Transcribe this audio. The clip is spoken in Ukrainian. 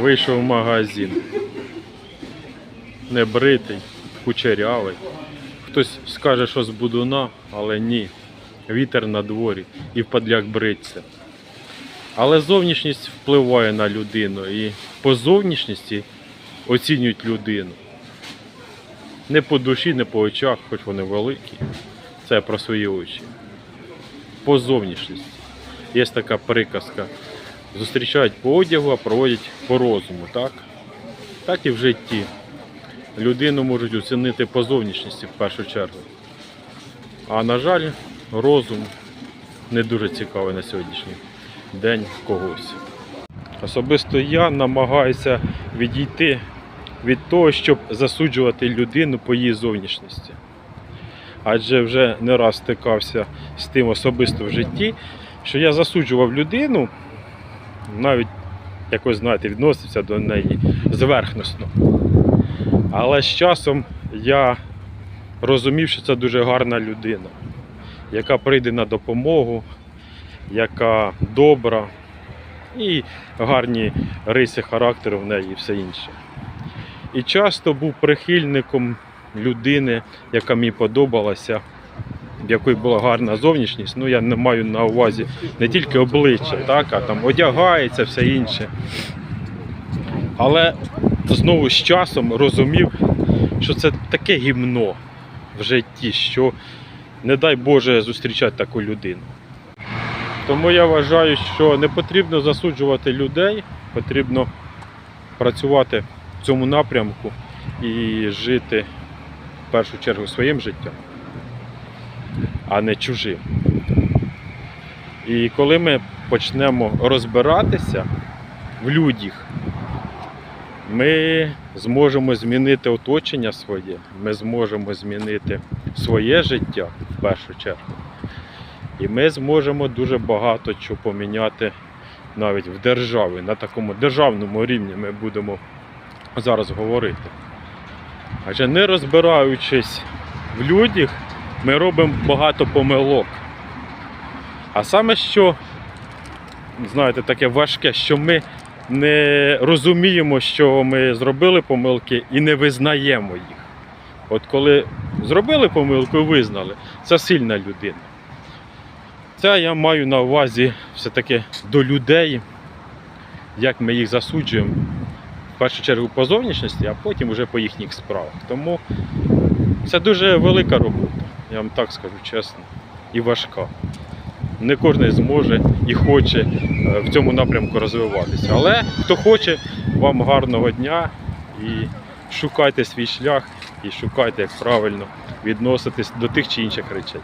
Вийшов в магазин. Небритий, кучерявий. Хтось скаже, що з будуна, але ні. Вітер на дворі і в падляк бриться. Але зовнішність впливає на людину і по зовнішності оцінюють людину. Не по душі, не по очах, хоч вони великі. Це про свої очі. По зовнішності. Є така приказка. Зустрічають по одягу, а проводять по розуму, так? Так і в житті. Людину можуть оцінити по зовнішності в першу чергу. А на жаль, розум не дуже цікавий на сьогоднішній день когось. Особисто я намагаюся відійти від того, щоб засуджувати людину по її зовнішності. Адже вже не раз стикався з тим особисто в житті, що я засуджував людину, навіть якось знаєте, відносився до неї зверхносно. Але з часом я розумів, що це дуже гарна людина, яка прийде на допомогу, яка добра і гарні риси характеру в неї і все інше. І часто був прихильником людини, яка мені подобалася, в якої була гарна зовнішність. Ну, я не маю на увазі не тільки обличчя, так, а там одягається, все інше. Але знову з часом розумів, що це таке гімно в житті, що не дай Боже зустрічати таку людину. Тому я вважаю, що не потрібно засуджувати людей, потрібно працювати в цьому напрямку і жити в першу чергу своїм життям, а не чужим. І коли ми почнемо розбиратися в людях, ми зможемо змінити оточення своє, ми зможемо змінити своє життя в першу чергу. І ми зможемо дуже багато чого поміняти навіть в державі. На такому державному рівні ми будемо зараз говорити. Адже не розбираючись в людях, ми робимо багато помилок. А саме що, знаєте, таке важке, що ми не розуміємо, що ми зробили помилки і не визнаємо їх. От коли зробили помилку і визнали, це сильна людина. Це я маю на увазі все-таки до людей, як ми їх засуджуємо. В першу чергу по зовнішності, а потім вже по їхніх справах. Тому це дуже велика робота, я вам так скажу чесно, і важка. Не кожен зможе і хоче е, в цьому напрямку розвиватися. Але хто хоче, вам гарного дня і шукайте свій шлях, і шукайте, як правильно відноситись до тих чи інших речей.